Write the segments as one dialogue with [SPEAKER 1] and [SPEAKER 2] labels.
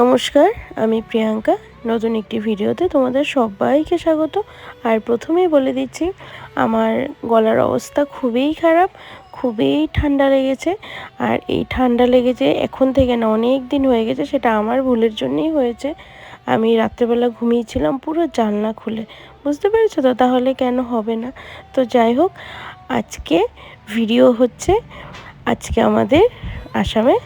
[SPEAKER 1] নমস্কার, আমি প্রিয়াঙ্কা। নতুন একটি ভিডিওতে তোমাদের সবাইকে স্বাগত। আর প্রথমেই বলে দিচ্ছি, আমার গলার অবস্থা খুবই খারাপ, খুবই ঠান্ডা লেগেছে। আর এই ঠান্ডা লেগেছে এখন থেকে না, অনেক দিন হয়ে গেছে, সেটা আমার ভুলের জন্যই হয়েছে। আমি রাত্রেবেলা ঘুমিয়েছিলাম পুরো জানলা খুলে। বুঝতে পেরেছ তো? তাহলে কেন হবে না? তো যাই হোক, আজকে ভিডিও হচ্ছে, আজকে আমাদের আসামে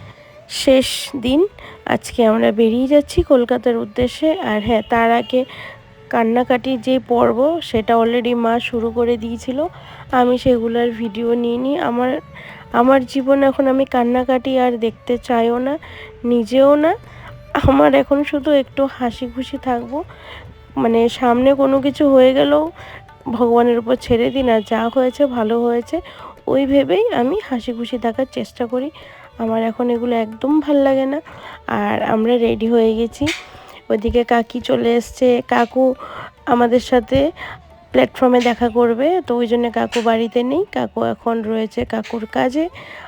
[SPEAKER 1] শেষ দিন। আজকে আমরা বেরিয়ে যাচ্ছি কলকাতার উদ্দেশ্যে। আর হ্যাঁ তার আগে কান্নাকাটি যে পর্ব, সেটা অলরেডি মা শুরু করে দিয়েছিল। আমি সেগুলোর ভিডিও নিইনি। আমার আমার জীবন এখন আমি কান্নাকাটি আর দেখতে চাইও না, নিজেও না। আমার এখন শুধু একটু হাসি খুশি থাকব। মানে সামনে কোনো কিছু হয়ে গেলেও ভগবানের উপর ছেড়ে দিন, আর যা হয়েছে ভালো হয়েছে, ওই ভেবেই আমি হাসি খুশি থাকার চেষ্টা করি। আমার এখন এগুলো একদম ভালো লাগে না। আর আমরা রেডি হয়ে গেছি। ওইদিকে কাকি চলে এসছে। কাকু আমাদের সাথে প্ল্যাটফর্মে দেখা করবে। তো ওই জন্য কাকু বাড়িতে নেই। কাকু এখন রয়েছে কাকুর কাজে।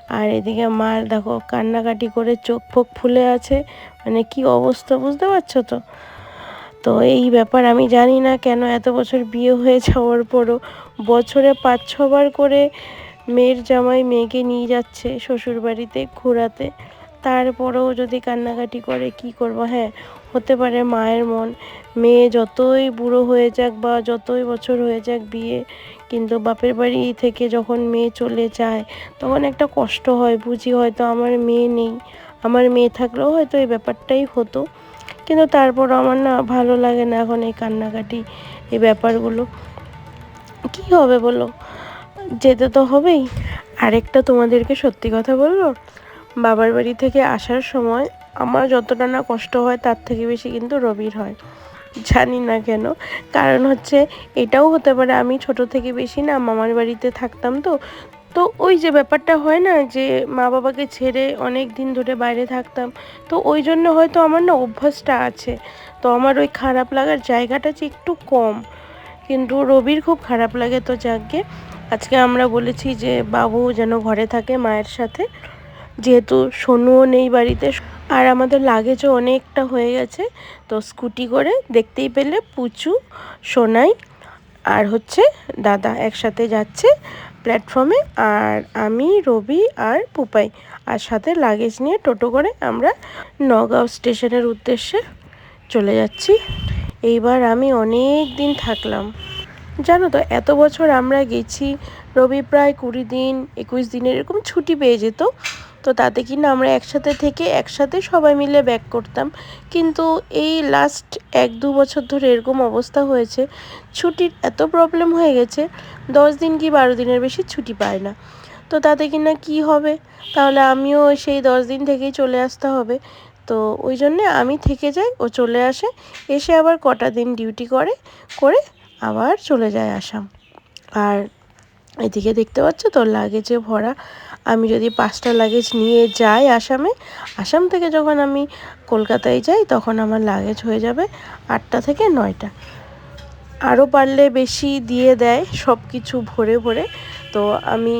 [SPEAKER 1] আর এদিকে মার দেখো কান্নাকাটি করে চোখ ফোক ফুলে আছে। মানে কি অবস্থা বুঝতে পারছ তো? তো এই ব্যাপার আমি জানি না কেন এত বছর বিয়ে হয়ে যাওয়ার পরও বছরে পাঁচ ছবার করে মেয়ের জামাই মেয়েকে নিয়ে যাচ্ছে শ্বশুর বাড়িতে ঘোরাতে। তারপরেও যদি কান্নাকাটি করে, কি করব? হ্যাঁ হতে পারে মায়ের মন। মেয়ে যতই বুড়ো হয়ে যাক বা যতই বছর হয়ে যাক বিয়ে, কিন্তু বাপের বাড়ি থেকে যখন মেয়ে চলে যায়, তখন একটা কষ্ট হয়। বুঝি হয়তো আমার মেয়ে নেই। আমার মেয়ে থাকলেও হয়তো এই ব্যাপারটাই হতো। কিন্তু তারপর আমার না ভালো লাগে না এখন এই কান্নাকাটি, এই ব্যাপারগুলো। কি হবে বলো? যেতে তো হবেই। আরেকটা তোমাদেরকে সত্যি কথা বলব, বাবার বাড়ি থেকে আসার সময় আমার যতটা না কষ্ট হয়, তার থেকে বেশি কিন্তু রবির হয়। জানি না কেন। কারণ হচ্ছে এটাও হতে পারে আমি ছোট থেকে বেশি না, মামার বাড়িতে থাকতাম তো। তো ওই যে ব্যাপারটা হয় না যে মা বাবাকে ছেড়ে অনেক দিন ধরে বাইরে থাকতাম, তো ওই জন্য হয়তো আমার না অভ্যাসটা আছে। তো আমার ওই খারাপ লাগার জায়গাটা যে একটু কম, কিন্তু রবির খুব খারাপ লাগে তো যাকে। আজকে আমরা বলেছি যে বাবু যেন ঘরে থাকে মায়ের সাথে। যেহেতু সোনুও নেই বাড়িতে, আর আমাদের লাগেজও অনেকটা হয়ে গেছে। তো স্কুটি করে দেখতেই পেলে পুচু, সোনাই আর হচ্ছে দাদা একসাথে যাচ্ছে প্ল্যাটফর্মে আর আমি, রবি আর পুপাই আর সাথে লাগেজ নিয়ে টোটো করে আমরা নগাঁও স্টেশনের উদ্দেশ্যে চলে যাচ্ছি। এইবার আমি অনেক দিন থাকলাম। জানো তো, এত বছর আমরা গেছি, রবি প্রায় কুড়ি দিন, একুশ দিনের এরকম ছুটি পেয়ে যেত। তো তাতে কিনা আমরা একসাথে থেকে একসাথে সবাই মিলে ব্যাক করতাম। কিন্তু এই লাস্ট এক দু বছর ধরে এরকম অবস্থা হয়েছে, ছুটির এত প্রবলেম হয়ে গেছে, দশ দিন কি বারো দিনের বেশি ছুটি পায় না। তো তাতে কিনা কি হবে? তাহলে আমিও সেই দশ দিন থেকেই চলে আসতে হবে। তো ওই জন্যে আমি থেকে যাই, ও চলে আসে, এসে আবার কটা দিন ডিউটি করে করে আবার চলে যায় আসাম। আর এদিকে দেখতে পাচ্ছ তো লাগেজে ভরা। আমি যদি পাঁচটা লাগেজ নিয়ে যাই আসামে, আসাম থেকে যখন আমি কলকাতায় যাই, তখন আমার লাগেজ হয়ে যাবে আটটা থেকে নয়টা। আরও পারলে বেশি দিয়ে দেয় সব কিছু ভরে ভরে। তো আমি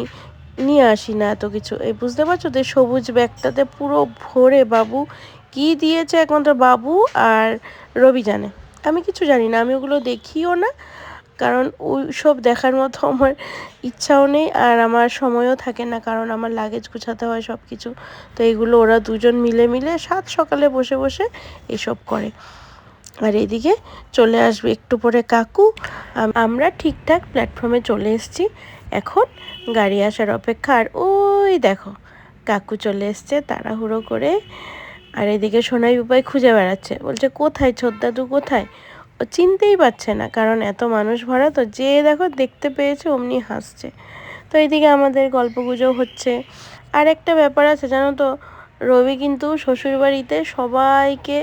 [SPEAKER 1] নিয়ে আসি না এত কিছু। এই বুঝতে পারছ তো সবুজ ব্যাগটাতে পুরো ভরে বাবু কি দিয়েছে একমাত্র বাবু আর রবি জানে। আমি কিছু জানি না, আমি ওগুলো দেখিও না। কারণ ওই সব দেখার মতো আমার ইচ্ছাও নেই আর আমার সময়ও থাকে না, কারণ আমার লাগেজ গুছাতে হয় সব কিছু তো এগুলো ওরা দুজন মিলে মিলে সাত সকালে বসে বসে এসব করে। আর এদিকে চলে আসবে একটু পরে কাকু। আমরা ঠিকঠাক প্ল্যাটফর্মে চলে এসেছি। এখন গাড়ি আসার অপেক্ষা। আর ওই দেখো, কাকু চলে এসছে তাড়াহুড়ো করে। আর এদিকে সোনাই উপায় খুঁজে বেড়াচ্ছে। বলছে, কোথায়? ছোদ্দাদু কোথায়? ও চিনতেই পারছে না, কারণ এত মানুষ ভরা তো যে দেখো দেখতে পেয়েছে অমনি হাসছে। তো এইদিকে আমাদের গল্পগুজব হচ্ছে। আর একটা ব্যাপার আছে, জানো তো? রবি কিন্তু শ্বশুরবাড়িতে সবাইকে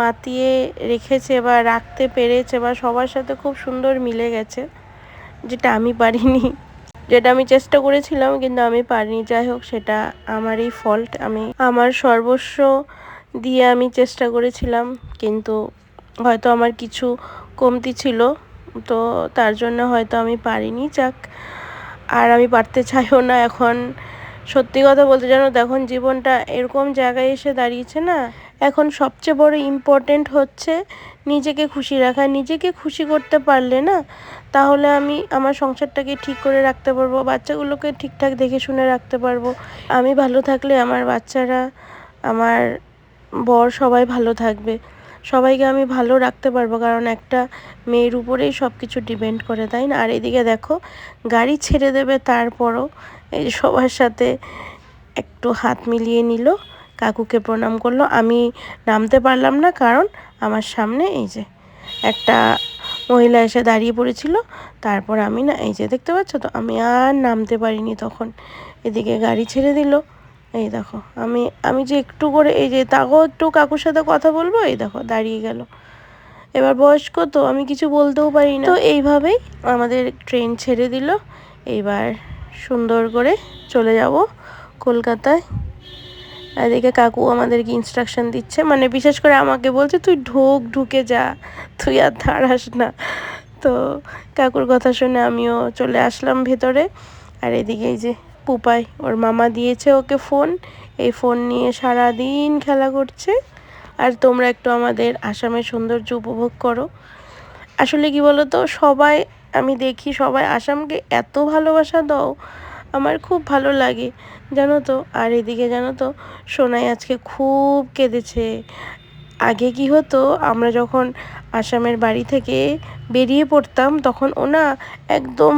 [SPEAKER 1] মাতিয়ে রেখেছে বা রাখতে পেরেছে বা সবার সাথে খুব সুন্দর মিলে গেছে, যেটা আমি পারিনি। যেটা আমি চেষ্টা করেছিলাম, কিন্তু আমি পারিনি। যাই হোক, সেটা আমারই ফল্ট আমি, আমার সর্বস্ব দিয়ে আমি চেষ্টা করেছিলাম, কিন্তু হয়তো আমার কিছু কমতি ছিল, তো তার জন্য হয়তো আমি পারিনি। যাক, আর আমি পারতে চাইও না এখন। সত্যি কথা বলতে, জানো এখন জীবনটা এরকম জায়গায় এসে দাঁড়িয়েছে না, এখন সবচেয়ে বড় ইম্পর্টেন্ট হচ্ছে নিজেকে খুশি রাখা। নিজেকে খুশি করতে পারলে না তাহলে আমি আমার সংসারটাকে ঠিক করে রাখতে পারব, বাচ্চাগুলোকে ঠিকঠাক দেখে শুনে রাখতে পারব। আমি ভালো থাকলে আমার বাচ্চারা, আমার বর সবাই ভালো থাকবে। সবাইকে আমি ভালো রাখতে পারব কারণ একটা মেয়ের উপরেই সব কিছু ডিপেন্ড করে, তাই না? আর এদিকে দেখো, গাড়ি ছেড়ে দেবে তারপরও এই সবার সাথে একটু হাত মিলিয়ে নিল, কাকুকে প্রণাম করল। আমি নামতে পারলাম না কারণ আমার সামনে এই যে একটা মহিলা এসে দাঁড়িয়ে পড়েছিল। তারপর আমি না, এই যে দেখতে পাচ্ছ তো, আমি আর নামতে পারিনি তখন। এদিকে গাড়ি ছেড়ে দিল। এই দেখো, আমি আমি যে একটু করে, এই যে তাকেও একটু কাকুর সাথে কথা বলব, এই দেখো, দাঁড়িয়ে গেল। এবার বয়স্ক তো, আমি কিছু বলতেও পারি না। তো এইভাবেই আমাদের ট্রেন ছেড়ে দিল। এইবার সুন্দর করে চলে যাব কলকাতায়। এদিকে কাকু আমাদেরকে ইনস্ট্রাকশন দিচ্ছে। মানে বিশেষ করে আমাকে বলছে, তুই ঢোক, ঢুকে যা, তুই আর দাঁড়াস না। তো কাকুর কথা শুনে আমিও চলে আসলাম ভেতরে। আর এদিকে এই যে পুপাই, ওর মামা দিয়েছে ওকে ফোন। এই ফোন নিয়ে সারা দিন খেলা করছে। আর তোমরা একটু আমাদের আসামের সৌন্দর্য উপভোগ করো। আসলে কি বলো তো সবাই, আমি দেখি সবাই আসামকে এত ভালোবাসা দাও, আমার খুব ভালো লাগে। জানো তো? আর এদিকে জানো তো, সোনাই আজকে খুব কেঁদেছে। আগে কি হতো, আমরা যখন আসামের বাড়ি থেকে বেরিয়ে পড়তাম, তখন ওনা একদম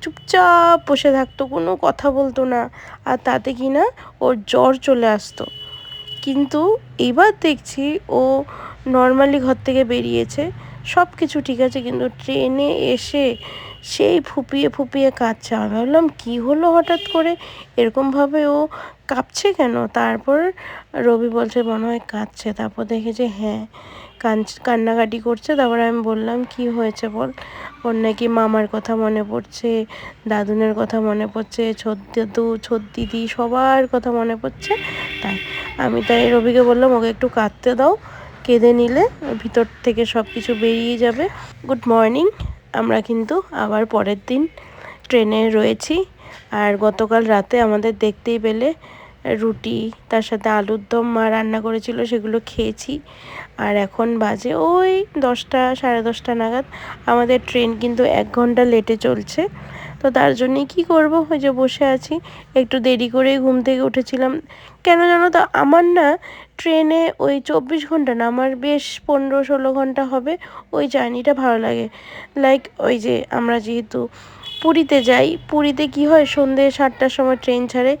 [SPEAKER 1] চুপচাপ বসে থাকতো, কোনো কথা বলতো না। আর তাতে কি না, ওর জ্বর চলে আসতো। কিন্তু এবার দেখছি ও নর্মালি ঘর থেকে বেরিয়েছে। সব কিছু ঠিক আছে, কিন্তু ট্রেনে এসে সেই ফুপিয়ে ফুপিয়ে কাঁদছে। আমি ভাবলাম, কী হলো হঠাৎ করে? এরকমভাবে ও কাঁপছে কেন? তারপর রবি বলছে, মনে হয় কাঁদছে। তারপর দেখে যে হ্যাঁ কান্নাকাটি করছে। তারপর আমি বললাম, কি হয়েছে বল? ওর নাকি মামার কথা মনে পড়ছে, দাদুনের কথা মনে পড়ছে, ছোট দাদু, ছোট দিদি, সবার কথা মনে পড়ছে। তাই, আমি তাই রবিকে বললাম, ওকে একটু কাঁদতে দাও। কেঁদে নিলে ভিতর থেকে সব কিছু বেরিয়ে যাবে। গুড মর্নিং আমরা কিন্তু আবার পরের দিন ট্রেনে রয়েছি। আর গতকাল রাতে আমাদের দেখতেই পেলে রুটি, তার সাথে আলুর দম মা রান্না করেছিল, সেগুলো খেয়েছি। আর এখন বাজে ওই দশটা, সাড়ে দশটা নাগাদ। আমাদের ট্রেন কিন্তু এক ঘণ্টা লেটে চলছে। তো তার জন্যে কি করব? ওই যে বসে আছি। একটু দেরি করেই ঘুম থেকে উঠেছিলাম। কেন জানো তো, আমার না ট্রেনে ওই চব্বিশ ঘণ্টা না, আমার বেশ পনেরো ষোলো ঘণ্টা হবে ওই জার্নিটা ভালো লাগে। লাইক ওই যে আমরা যেহেতু পুরীতে যাই, পুরীতে কি হয় সন্ধে সাতটার সময় ট্রেন ছাড়ে,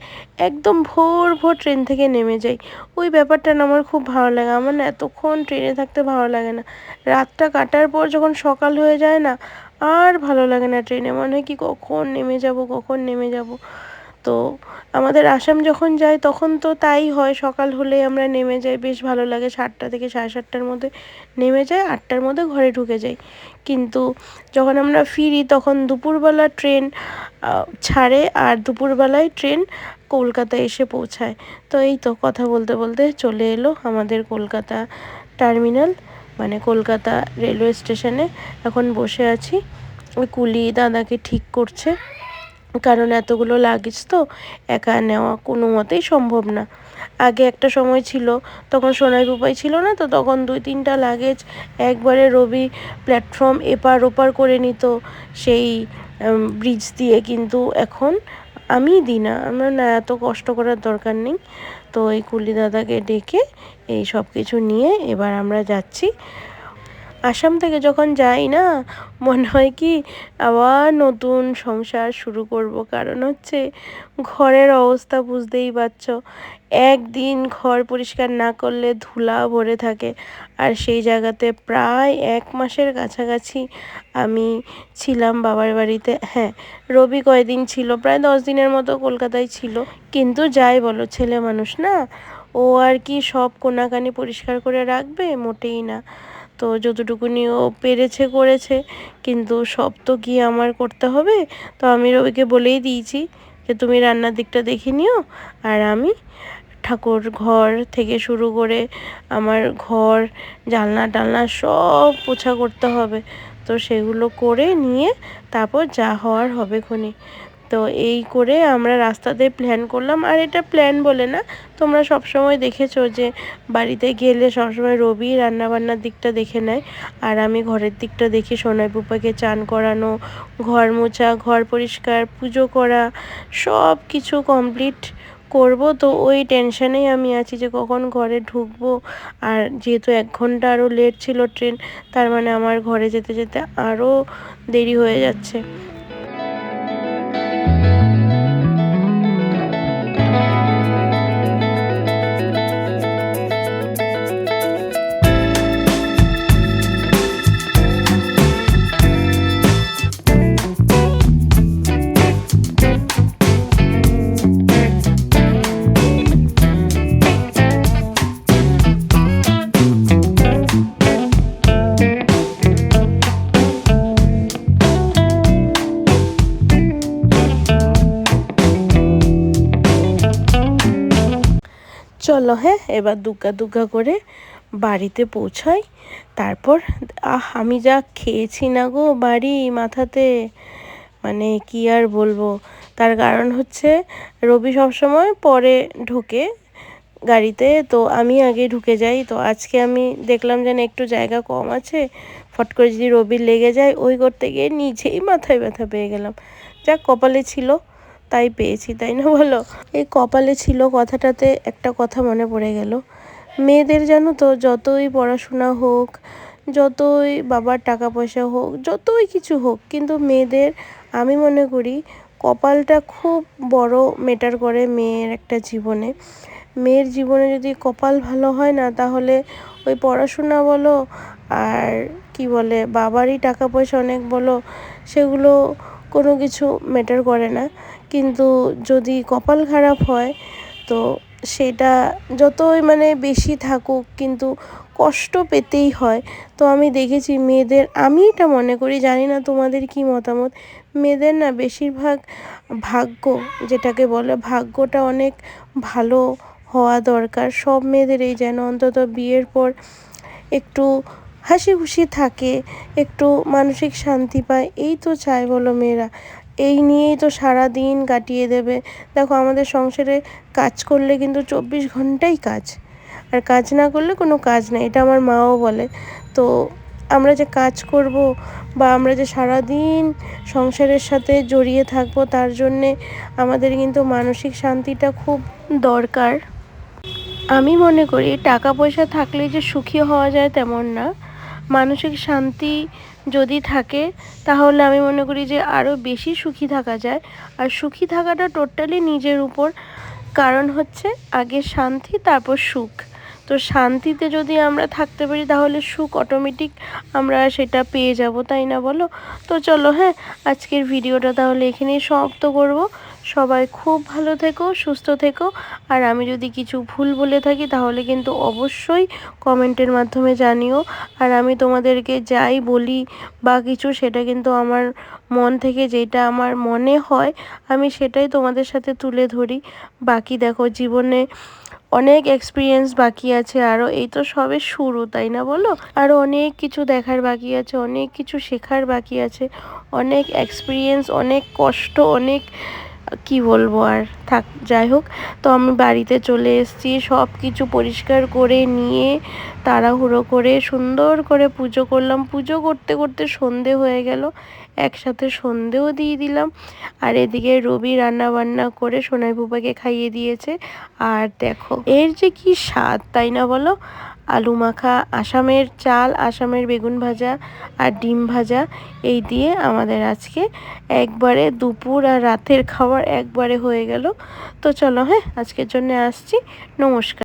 [SPEAKER 1] একদম ভোর ভোর ট্রেন থেকে নেমে যাই। ওই ব্যাপারটা না আমার খুব ভালো লাগে, আমার না এতক্ষণ ট্রেনে থাকতে ভালো লাগে না। রাতটা কাটার পর যখন সকাল হয়ে যায় না, আর ভালো লাগে না ট্রেনে, মনে হয় কি কখন নেমে যাব, কখন নেমে যাব। তো আমাদের আসাম যখন যাই তখন তো তাই হয়। সকাল হলেই আমরা নেমে যাই। বেশ ভালো লাগে। সাতটা থেকে সাড়ে সাতটার মধ্যে নেমে যাই, আটটার মধ্যে ঘরে ঢুকে যাই। কিন্তু যখন আমরা ফিরি, তখন দুপুরবেলা ট্রেন ছাড়ে আর দুপুরবেলায় ট্রেন কলকাতায় এসে পৌঁছায়। তো এই তো কথা বলতে বলতে চলে এলো আমাদের কলকাতা টার্মিনাল মানে কলকাতা রেলওয়ে স্টেশনে। এখন বসে আছি। ওই কুলি দাদাকে ঠিক করছে। কারণ এতগুলো লাগেজ তো একা নেওয়া কোনো মতেই সম্ভব না। আগে একটা সময় ছিল, তখন সোনাই রূপাই ছিল না, তো তখন দুই তিনটা লাগেজ একবারে রবি প্ল্যাটফর্ম এপার ওপার করে নিত। সেই ব্রিজ দিয়ে কিন্তু এখন আমি দিই না। আমার না এত কষ্ট করার দরকার নেই। তো এই কুলি দাদাকে ডেকে এই সব কিছু নিয়ে এবার আমরা যাচ্ছি। আসাম থেকে যখন যাই না, মনে হয় কি আবার নতুন সংসার শুরু করব। কারণ হচ্ছে ঘরের অবস্থা বুঝতেই পারছ। একদিন ঘর পরিষ্কার না করলে ধুলা ভরে থাকে। আর সেই জায়গাতে প্রায় এক মাসের কাছাকাছি আমি ছিলাম বাবার বাড়িতে। হ্যাঁ রবি কয়দিন ছিল? প্রায় দশ দিনের মতো কলকাতায় ছিল। কিন্তু যাই বলো, ছেলে মানুষ না, ও আর কি সব কোনাকানি পরিষ্কার করে রাখবে মোটেই না। তো যতটুকুনি ও পেরেছে, করেছে, কিন্তু সব তো কি আমার করতে হবে। তো আমি রবিকে বলেই দিয়েছি যে, তুমি রান্নার দিকটা দেখে নিও। আর আমি ঠাকুর ঘর থেকে শুরু করে আমার ঘর, জানলা টালনা সব পোছা করতে হবে। তো সেগুলো করে নিয়ে তারপর যা হওয়ার হবে খনি। তো এই করে আমরা রাস্তাতে প্ল্যান করলাম। আর এটা প্ল্যান বলে না, তোমরা সবসময় দেখেছ যে বাড়িতে গেলে সবসময় রবি রান্নাবান্নার দিকটা দেখে নেয়। আর আমি ঘরের দিকটা দেখি সোনাই পুপাকে চান করানো, ঘর মোছা, ঘর পরিষ্কার, পুজো করা সব কিছু কমপ্লিট করব। তো ওই টেনশানেই আমি আছি যে কখন ঘরে ঢুকবো। আর যেহেতু এক ঘণ্টা আরও লেট ছিল ট্রেন তার মানে আমার ঘরে যেতে যেতে আরও দেরি হয়ে যাচ্ছে। চলো হ্যাঁ এবার দুগ্গা দুগ্গা করে বাড়িতে পৌঁছাই। তারপর, আহ, আমি যা খেয়েছি না গো বাড়ি মাথাতে মানে কি আর বলব? তার কারণ হচ্ছে, রবি সবসময় পরে ঢোকে গাড়িতে, তো আমি আগে ঢুকে যাই। তো আজকে আমি দেখলাম যেন একটু জায়গা কম আছে। ফট করে যদি রবির লেগে যায়, ওই করতে গিয়ে নিজেই মাথায় ব্যথা পেয়ে গেলাম। যা কপালে ছিল। তাই পেয়েছি, তাই না বলো? এই কপালে ছিল কথাটাতে একটা কথা মনে পড়ে গেল। মেয়েদের জানো তো, যতই পড়াশোনা হোক, যতই বাবার টাকা পয়সা হোক, যতই কিছু হোক, কিন্তু মেয়েদের আমি মনে করি কপালটা খুব বড় মেটার করে মেয়ের একটা জীবনে। মেয়ের জীবনে যদি কপাল ভালো হয় না, তাহলে ওই পড়াশোনা বলো আর কি বলে, বাবারই টাকা পয়সা অনেক বলো, সেগুলো কোনো কিছু ম্যাটার করে না। কিন্তু যদি কপাল খারাপ হয়, তো সেটা যতই মানে বেশি থাকুক কিন্তু কষ্ট পেতেই হয়। তো আমি দেখেছি মেয়েদের, আমি এটা মনে করি, জানি না তোমাদের কি মতামত, মেয়েদের না বেশিরভাগ ভাগ্য, যেটাকে বলে, ভাগ্যটা অনেক ভালো হওয়া দরকার। সব মেয়েদের এই যেন অন্তত বিয়ের পর একটু হাসি খুশি থাকে, একটু মানসিক শান্তি পায়, এই তো চায় বলো মেয়েরা। এই নিয়েই তো সারা দিন কাটিয়ে দেবে। দেখো, আমাদের সংসারে কাজ করলে কিন্তু চব্বিশ ঘন্টাই কাজ। আর কাজ না করলে কোনো কাজ নেই, এটা আমার মাও বলে। তো আমরা যে কাজ করব বা আমরা যে সারা দিন সংসারের সাথে জড়িয়ে থাকব, তার জন্যে আমাদের কিন্তু মানসিক শান্তিটা খুব দরকার। আমি মনে করি, টাকা পয়সা থাকলে যে সুখী হওয়া যায় তেমন না। মানসিক শান্তি যদি থাকে, তাহলে আমি মনে করি যে আরও বেশি সুখী থাকা যায়। আর সুখী থাকাটা টোটালি নিজের উপর। কারণ হচ্ছে আগে শান্তি, তারপর সুখ। তো শান্তিতে যদি আমরা থাকতে পারি, তাহলে সুখ অটোমেটিক আমরা সেটা পেয়ে যাব, তাই না বলো? তো চলো হ্যাঁ আজকের ভিডিওটা তাহলে এখানেই সমাপ্ত করব। সবাই খুব ভালো থেকো, সুস্থ থেকো। আর আমি যদি কিছু ভুল বলে থাকি, তাহলে কিন্তু অবশ্যই কমেন্টের মাধ্যমে জানিও। আর আমি তোমাদেরকে যাই বলি বা কিছু, সেটা কিন্তু আমার মন থেকে যেটা আমার মনে হয়, আমি সেটাই তোমাদের সাথে তুলে ধরি। বাকি দেখো, জীবনে অনেক এক্সপিরিয়েন্স বাকি আছে। আরও এই তো সবে শুরু, তাই না বলো? আরও অনেক কিছু দেখার বাকি আছে, অনেক কিছু শেখার বাকি আছে। অনেক এক্সপিরিয়েন্স অনেক কষ্ট, অনেক কি বলব আর? থাক, যাই হোক। তো আমি বাড়িতে চলে এসেছি সব কিছু পরিষ্কার করে নিয়ে তাড়াহুড়ো করে সুন্দর করে পুজো করলাম। পুজো করতে করতে সন্ধে হয়ে গেল। একসাথে সন্ধেও দিয়ে দিলাম। আর এদিকে রবি রান্না বান্না করে সোনাই বুবাকে খাইয়ে দিয়েছে। আর দেখো, এর যে কি স্বাদ, তাই না বলো? আলু মাখা, আসামের চাল, আসামের বেগুন ভাজা আর ডিম ভাজা, এই দিয়ে আমাদের আজকে একবারে দুপুর আর রাতের খাবার একবারে হয়ে গেল। তো চলো হ্যাঁ আজকের জন্য আসছি। নমস্কার।